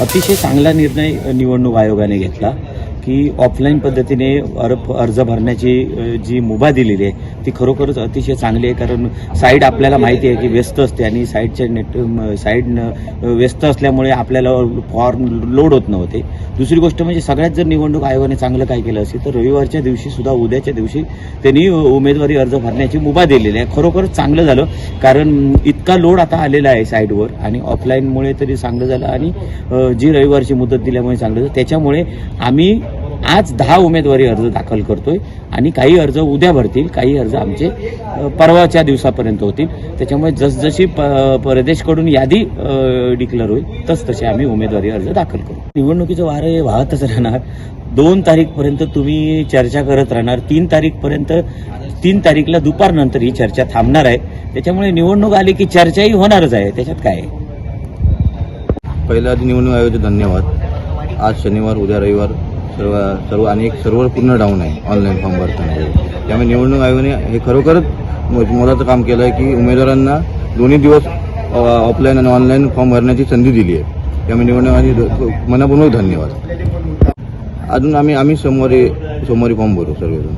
अतिशय चांगला निर्णय निवडणूक आयोगाने घेतला की ऑफलाईन पद्धतीने अर्ज अर्ज भरण्याची जी मुभा दिलेली आहे ती खरोखरच अतिशय चांगली आहे. कारण साईड आपल्याला माहिती आहे की व्यस्त असते आणि साईडच्या नेट साईट व्यस्त असल्यामुळे आपल्याला फॉर्म लोड होत नव्हते. दुसरी गोष्ट म्हणजे सगळ्यात जर निवडणूक आयोगाने चांगलं काय केलं असेल तर रविवारच्या दिवशी सुद्धा उद्याच्या दिवशी त्यांनी उमेदवारी अर्ज भरण्याची मुभा दिलेली आहे. खरोखरच चांगलं झालं कारण इतका लोड आता आलेला आहे साईडवर आणि ऑफलाईनमुळे तरी चांगलं झालं आणि जी रविवारची मुदत दिल्यामुळे चांगलं झालं. त्याच्यामुळे आम्ही आज दहा उमेदवारी अर्ज दाखल करतोय आणि काही अर्ज उद्या भरतील काही अर्ज आमचे परवाच्या दिवसापर्यंत होतील. त्याच्यामुळे जसजशी प प्रदेशकडून यादी डिक्लेअर होईल तस तसे आम्ही उमेदवारी अर्ज दाखल करू. निवडणुकीचं वारं हे वाहतच राहणार. दोन तारीखपर्यंत तुम्ही चर्चा करत राहणार. तीन तारीखपर्यंत तीन तारीखला दुपारनंतर ही चर्चा थांबणार आहे. त्याच्यामुळे निवडणूक आली की चर्चाही होणारच आहे. त्याच्यात काय आहे? पहिल्या आधी निवडणूक आयोगाचे धन्यवाद. आज शनिवार उद्या रविवार. सर्व सर्व आणि एक सर्व्हर पूर्ण डाऊन आहे ऑनलाईन फॉर्म भरताना त्यामुळे निवडणूक आयोगाने हे खरोखरच मोलाचं काम केलं आहे की उमेदवारांना दोन्ही दिवस ऑफलाईन आणि ऑनलाईन फॉर्म भरण्याची संधी दिली आहे. त्यामुळे निवडणूक आणि मनापूर्वक धन्यवाद. अजून आम्ही आम्ही सोमवारी सोमवारी फॉर्म भरू सर्वजण.